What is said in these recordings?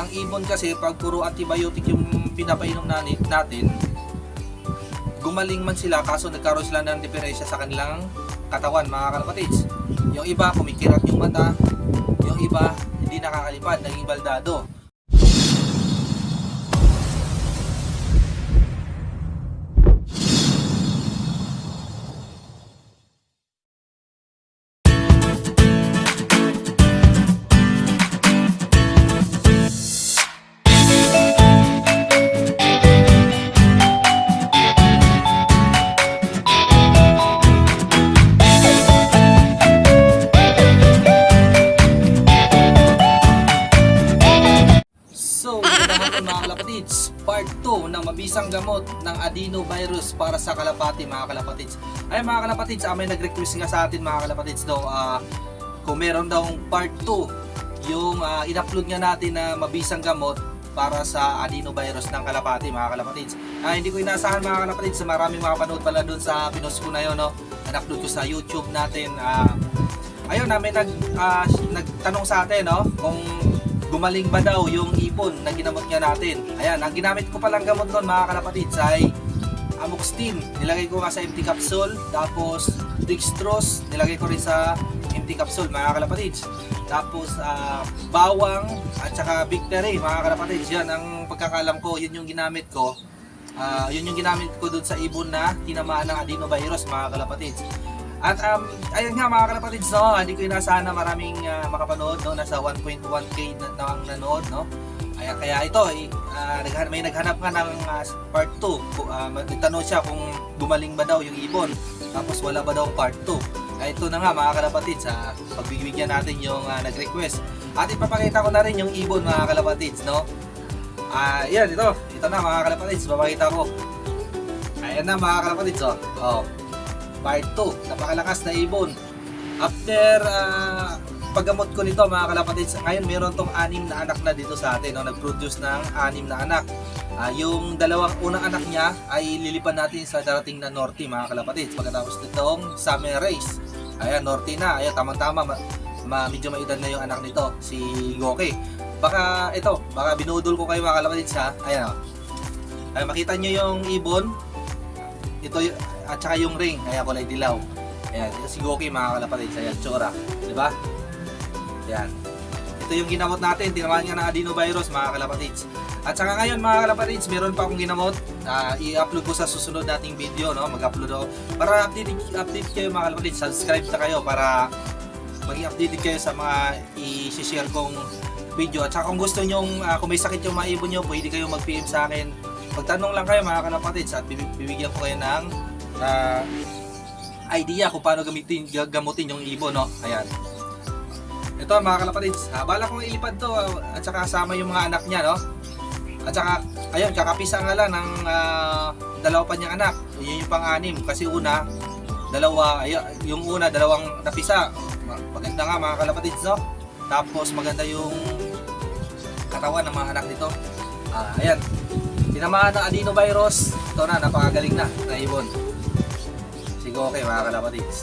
Ang ibon kasi, pag puro antibiotic yung pinapainom natin, gumaling man sila kaso nagkaroon sila ng diferensya sa kanilang katawan mga kalapatids. Yung iba kumikirat yung mata, yung iba hindi nakakalipad, naging baldado. 2 ng mabisang gamot ng adenovirus para sa kalapati mga kalapatids. Ay mga kalapatids, ah, may nag-request nga sa atin mga kalapatids daw, ah, kung meron daw part 2, yung ah, in-upload nga natin na mabisang gamot para sa adenovirus ng kalapati mga kalapatids. Ah, hindi ko inasahan mga kalapatids, maraming makapanood pala doon sa pinost ko na yun, no? Na-upload ko sa YouTube natin. Ah, ayun, na may nag, ah, nagtanong sa atin, no? Kung gumaling ba daw yung ipon na ginamot nga natin. Ayan, ang ginamit ko palang gamot noon mga kalapatids ay Amoxtin. Nilagay ko nga sa empty capsule. Tapos dextrose, nilagay ko rin sa empty capsule mga kalapatids. Tapos ah, bawang at saka victory mga kalapatids. Yan ang pagkakalam ko, yun yung ginamit ko. Ah, yun yung ginamit ko dun sa ibon na tinamaan ng adenovirus mga kalapatids. At um, ayun nga mga kalapatids, no, hindi ko inasahan na maraming ah, makapanood, no, nasa 1.1k na, na ang nanood, no. Kaya, kaya ito, eh, naghan- may naghanap nga ng ah, part 2. Uh, nagtanong siya kung gumaling ba daw yung ibon. Tapos wala ba daw part 2. Kaya ito na nga mga kalapatids, sa pagbibigyan natin yung ah, nag-request. At ipapakita ko na rin yung ibon mga kalapatids, no. Ah, yan, ito. Ito na mga kalapatids, papakita ko. Ayan na mga kalapatids, oh. oh. Part 2, napakalakas na ibon. After ah, paggamot ko nito mga kalapatids, ngayon meron tong anim na anak na dito sa atin, no? nag-produce ng anim na anak. Ah, yung dalawang unang anak niya ay lilipan natin sa darating na Norte mga kalapatids. Pagkatapos nitong summer race. Ayan, Norte na. Ayan, tamang-tama. Ma, ma, medyo may edad na yung anak nito, si Goki. Baka ito, baka binudol ko kayo mga kalapatids ha. Ayan o. Ay, makita nyo yung ibon. Ito y- at saka yung ring, kaya kulay dilaw. Ayan, ito si Goki mga kalapatids. Ayan, tsura. Di ba? Ayan. Ito yung ginamot natin, tinamaan nga ng adenovirus mga. At saka ngayon mga kalapatids, meron pa akong ginamot. Ah, i-upload ko sa susunod nating video, no? Mag-upload ako. Para update, update kayo mga kalapatids, subscribe na kayo para maging updated kayo sa mga i-share kong video. At saka kung gusto nyo, kung may sakit yung mga ibon nyo, pwede kayo mag-PM sa akin. Magtanong lang kayo mga kalapatids at bibi- bibigyan ko kayo ng ah, idea kung paano gamitin, gamutin yung ibon, no? Ayan. Ito mga kalapatids, ah, bala kong ilipad to ah, at saka kasama yung mga anak niya, no? At saka, ayun, kakapisa nga lang ng ah, dalawa pa niyang anak. Yun yung pang-anim. Kasi una, dalawa, ayun, yung una, dalawang napisa. Ma- Maganda nga mga kalapatids, no? Tapos maganda yung katawan ng mga anak nito. Ah, ayan. Tinamaan ng adenovirus. Ito na, napakagaling na na okay mga kalapatids.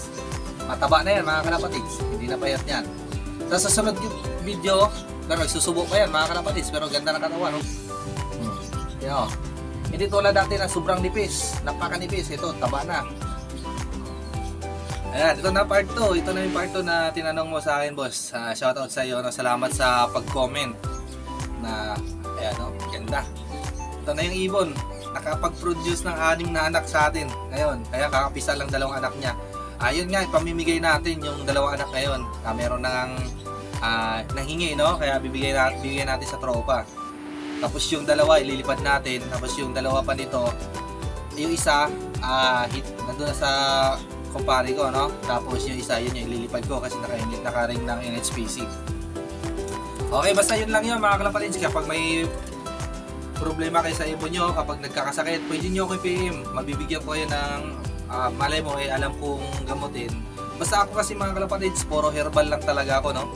Mataba na yan mga kalapatids. Hindi na payat yan. Sa susunod yung video, pero nagsusubo pa yan mga kalapatids. Pero ganda ng katawan, no? Hmm. Yan, oh. Hindi tulad dati na sobrang nipis. Napakanipis. Ito, taba na. Ayan, ito na part 2. Ito na yung part 2 na tinanong mo sa akin, boss. Ah, shoutout sa iyo. No? Salamat sa pag-comment. Na, ayan, no? Ganda. Ito na yung ibon. Nakapag-produce ng anim na anak sa atin. Ngayon, kaya kakapisa lang dalawang anak niya. Ayun nga, ipamimigay natin yung dalawang anak ngayon. Ah, meron nang ah, nanghingi, no? Kaya bibigay natin, bibigay natin sa tropa. Tapos yung dalawa, ililipad natin. Tapos yung dalawa pa nito, yung isa, ah, hit, nandun na sa kumpare ko, no? Tapos yung isa, yun yung ililipad ko kasi naka-ring naka-ring ng NHPC. Okay, basta yun lang yun mga kalapatids. Kapag may problema kayo sa ibon nyo, kapag nagkakasakit, pwede nyo ako i-PM. Mabibigyan ko kayo ng, ah, malay mo, eh, alam kong gamutin. Basta ako kasi mga kalapatids, puro herbal lang talaga ako, no?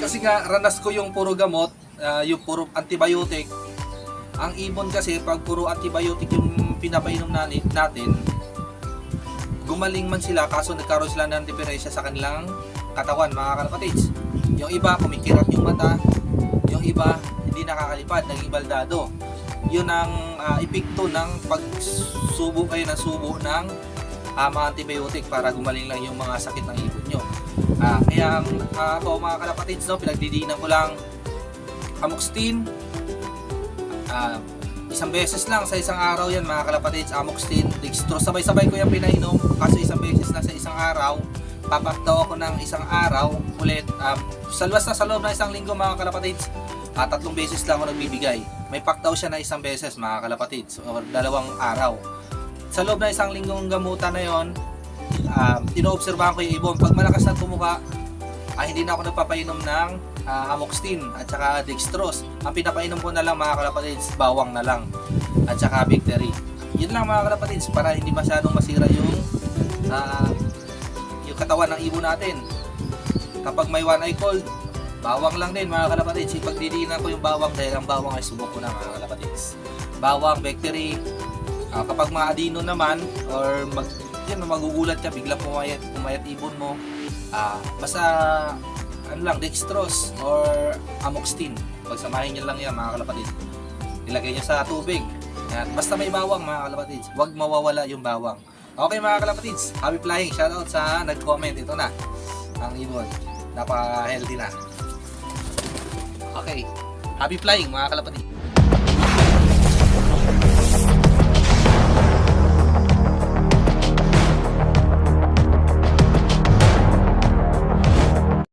Kasi nga, ranas ko yung puro gamot, ah, yung puro antibiotic. Ang ibon kasi, pag puro antibiotic yung pinapainom natin, gumaling man sila kaso nagkaroon sila ng diferensya sa kanilang katawan mga kalapatids. Yung iba kumikirat yung mata, yung iba hindi nakakalipad, naging baldado. Yun ang ah, epekto ng pagsubo kayo ng subo ng ah, mga antibiotic para gumaling lang yung mga sakit ng ibon nyo. Ah, kaya ah, ako mga kalapatids, no, pinagdidiinan ko lang amoxicillin. Ah, isang beses lang sa isang araw yan mga kalapatids, amoxicillin, dextrose. Sabay-sabay ko yung pinainom kasi isang beses lang sa isang araw. Papak ako ng isang araw ulit. Um, salwas na sa loob ng isang linggo mga kalapatids, ah, tatlong beses lang ako nagbibigay. May pack daw siya na isang beses mga kalapatids or dalawang araw. Sa loob ng isang linggong gamutan na yon, um, tinoobserbahan ko yung ibon. Pag malakas na tumuka, ah, hindi na ako nagpapainom ng ah, amoxicillin at saka dextrose. Ang pinapainom ko na lang mga kalapatids, bawang na lang at saka victory. Yun lang mga kalapatids para hindi masyadong masira yung ah, yung katawan ng ibon natin. Kapag may one eye cold, bawang lang din mga kalapatids. Ipagdidiinan ko yung bawang dahil ang bawang ay subok ko na mga kalapatids. Bawang, victory, Ah, kapag maadino naman or mag yun, magugulat ka bigla pumayat pumayat ibon mo. Ah basta ano lang dextrose or amoxicillin pagsamahin niyo lang yan mga kalapatid ilagay niyo sa tubig. Yan. basta may bawang mga kalapatids. Huwag mawawala yung bawang. Okay mga kalapatids. Happy flying. Shoutout sa nag-comment. Ito na ang ibon. Napaka healthy na okay. Happy flying mga kalapatids